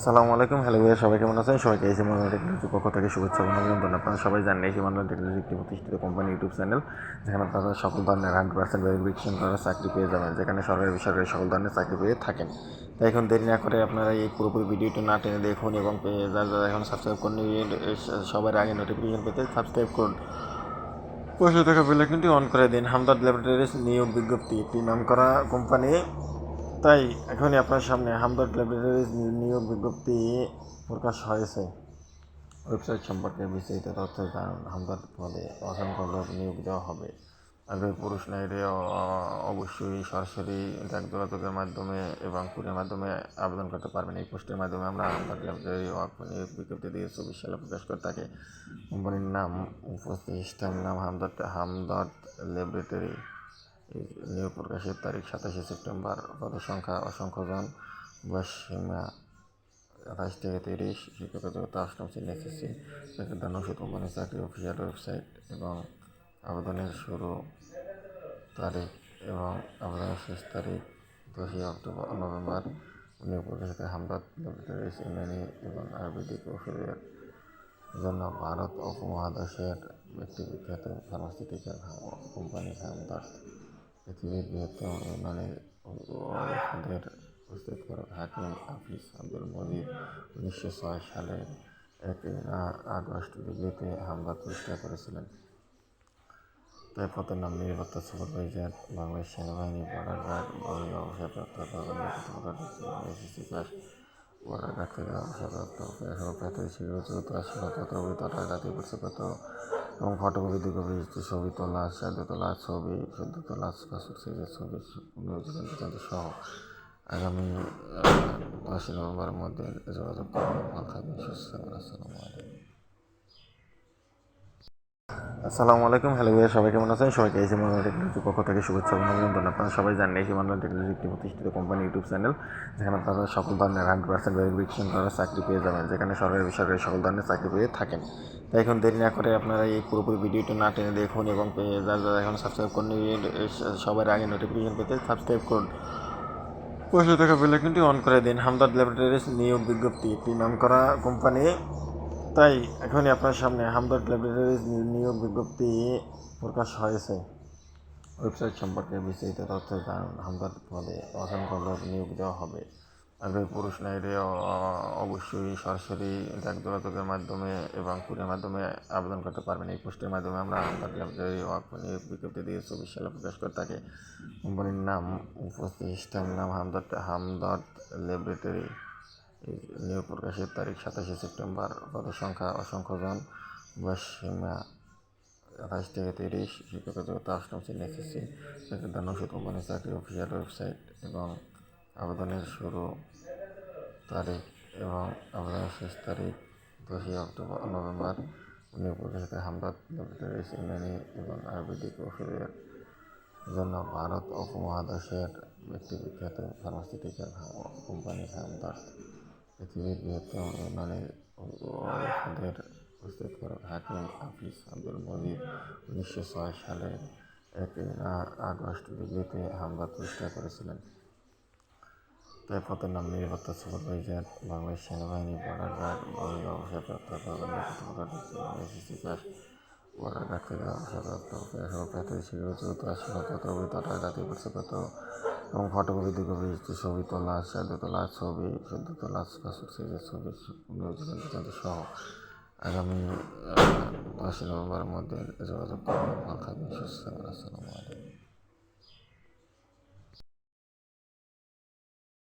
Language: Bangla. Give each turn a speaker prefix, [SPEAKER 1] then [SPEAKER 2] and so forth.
[SPEAKER 1] আসসালামু আলাইকুম। হ্যালো ভাইয়া সবাই কেমন আছেন? সবাইকে এসে মনোরম টেকনোলজির পক্ষ থেকে শুভেচ্ছা অভিনন্দন। আপনারা সবাই জানেন এসে মনোরম টেকনোলজি একটি প্রতিষ্ঠিত কোম্পানি ইউটিউব চ্যানেল যেখানে আপনারা সকল ধরনের হান্ড্রেড পার্সেন্ট ভেরিফিকেশন করা চাকরি পেয়ে যাবেন, যেখানে সরকারি, বেসরকারি সকল ধরনের চাকরি পেয়ে থাকেন। তাই এখন দেরি না করে আপনারা এই পুরোপুরি ভিডিওটি না টেনে দেখুন এবং যারা যারা এখন সাবস্ক্রাইব করুন সবার আগে নোটিফিকেশন পেতে সাবস্ক্রাইব করুন। পাশে থাকা বেলাইকনটি অন করে দিন। হামদাদ ল্যাবরেটরিজ নিয়োগ বিজ্ঞপ্তি, একটি নাম করা কোম্পানি তাই এখনই আপনার সামনে হামদাদ ল্যাবরেটরিজ নিয়োগ বিজ্ঞপ্তি প্রকাশ হয়েছে। ওয়েবসাইট সম্পর্কে বিস্তারিত তথ্য জানুন। হামদাদ পদে অসংখ্য লোক নিয়োগ দেওয়া হবে। আগে পুরুষ নারীরা অবশ্যই সরাসরি ডাক যোগাযোগের মাধ্যমে এবং কুরিয়ার মাধ্যমে আবেদন করতে পারবেন। এই পোস্টের মাধ্যমে আমরা হামদাদ ল্যাবরেটরি নিয়োগ বিজ্ঞপ্তি দিয়ে চব্বিশ সালে প্রকাশ করে থাকে কোম্পানির নাম প্রতিষ্ঠান নাম হামদর্দ হামদর্দ ল্যাবরেটরি নিয়োগ প্রকাশের তারিখ সাতাশে সেপ্টেম্বর পদের সংখ্যা অসংখ্য জন, বয়স সীমা আঠাশ থেকে তিরিশ, শিক্ষক যোগ্যতা অষ্টম শ্রেণি এসএসসি চাকরির নশো কোম্পানির চাকরি অফিসিয়াল ওয়েবসাইট এবং আবেদনের শুরু তারিখ এবং আবেদনের শেষ তারিখ দশই অক্টোবর, নভেম্বর। নিয়োগ প্রকাশিত ল্যাবরেটরিজ ইউনানি এবং আয়ুর্বেদিক ওষুধের জন্য ভারত উপমহাদেশের একটি বিখ্যাত ফার্মাসিউটিক্যাল কোম্পানি হামদর্দ। পৃথিবীর বৃহত্তম ইউনানি ওষুধের প্রস্তুতকারক হাকিম হাফিজ আব্দুল মজিদ উনিশশো ছয় সালের একই আগস্ট দিল্লিতে হামলা প্রতিষ্ঠা করেছিলেন। তাই পদের নাম নিরাপত্তা সুপারভাইজার বাংলাদেশ সেনাবাহিনী বর্ডার গার্ড বই অবসরপ্রাপ্ত এসএসসি পাস বর্ডার গার্ড থেকে অবসরপ্রাপ্ত এখনও প্রাথমিক শিক্ষক চতুর্থ শিক্ষকতা অভিজ্ঞতা জাতীয় পরিচয়পত্র এবং ফটোকপি দু কপি ছবি তোলা সাদ্য তোলা, ছবি, সদ্য তোলা পাসপোর্ট সাইজের ছবি জীবন সহ আগামী দশই নভেম্বরের মধ্যে যোগাযোগ করবেন ভালো থাকবেন, সুস্থ থাকবেন। আসসালামু আলাইকুম। আসসালামু আলাইকুম। হ্যালো ভাইয়া সবাই কেমন আছেন? সবাইকে এসে মনোরম টেকনোলজির পক্ষ থেকে শুভেচ্ছা অভিনন্দন। আপনারা সবাই জানেন এসে মনোরম টেকনোলজি একটি প্রতিষ্ঠিত কোম্পানি ইউটিউব চ্যানেল, যেখানে আপনারা সকল ধরনের হান্ড্রেড পার্সেন্ট ভেরিফিকেশন করা চাকরি পেয়ে যাবেন, যেখানে সরকারি, বেসরকারি সকল ধরনের চাকরি পেয়ে থাকেন। তাই এখন দেরি না করে আপনারা এই পুরোপুরি ভিডিওটি না টেনে দেখুন এবং যারা যারা এখন সাবস্ক্রাইব করুন সবার আগে নোটিফিকেশন পেতে সাবস্ক্রাইব করুন। পাশে থাকা বেলাইকনটি অন করে দিন। হামদাদ ল্যাবরেটরিজ নিয়োগ বিজ্ঞপ্তি একটি নাম করা কোম্পানি তাই এখনই আপনার সামনে হামদর্দ ল্যাবরেটরিজ নিয়োগ বিজ্ঞপ্তি প্রকাশ হয়েছে। ওয়েবসাইট সম্পর্কে বিস্তারিত তথ্য জানুন। হামদর্দ পদে অসংখ্য লোক নিয়োগ দেওয়া হবে। আগে পুরুষ নারীরা অবশ্যই সরাসরি ডাক যোগাযোগের মাধ্যমে এবং কুরিয়ার মাধ্যমে আবেদন করতে পারবেন। এই পোস্টের মাধ্যমে আমরা হামদর্দ ল্যাবরেটরি নিয়োগ বিজ্ঞপ্তি দিয়ে চব্বিশ সালে প্রকাশ করে থাকে। কোম্পানির নাম প্রতিষ্ঠান নাম হামদর্দ হামদর্দ ল্যাবরেটরি। নিয়োগ প্রকাশের তারিখ সাতাশে সেপ্টেম্বর পদের সংখ্যা অসংখ্য জন। বয়স আঠাশ থেকে তিরিশ। শিক্ষক যোগ্যতা অষ্টম শ্রেণি এসএসসি। চাকরির কোম্পানির চাকরি অফিসিয়াল ওয়েবসাইট এবং আবেদনের শুরু তারিখ এবং আবেদনের শেষ তারিখ দশই অক্টোবর নভেম্বর। নিয়োগ প্রকাশিত হামদাদ ল্যাবরেটরিজ এবং আয়ুর্বেদিক ওষুধের জন্য ভারত উপমহাদেশের একটি বিখ্যাত ফার্মাসিউটিক্যাল কোম্পানি হামদর্দ পৃথিবীর বৃহত্তম ইউনানি ওষুধের প্রস্তুতকারক হাকিম হাফিজ আব্দুল মজিদ। উনিশশো ছয় সালের একই আগস্ট দিল্লিতে হামলা প্রতিষ্ঠা করেছিলেন। তাই পদের নাম নিরাপত্তা সুপারভাইজার বাংলাদেশ সেনাবাহিনী বর্ডার গার্ড বই অবসরপ্রাপ্ত এসএসসি বর্ডার গার্ড থেকে অবসরপ্রাপ্ত এখনও প্রাথমিক শিক্ষক চতুর্থ শিক্ষকতা অভিজ্ঞতা জাতীয় পরিচয়পত্র এবং ফটোকপি দু কপি ছবি, তোলা সাদ্য তোলা, ছবি সদ্য তোলা পাসপোর্ট ছবি জীবন সহ আগামী দশই নভেম্বরের মধ্যে যোগাযোগ করবেন ভালো থাকবেন, সুস্থ আসসালামু আলাইকুম।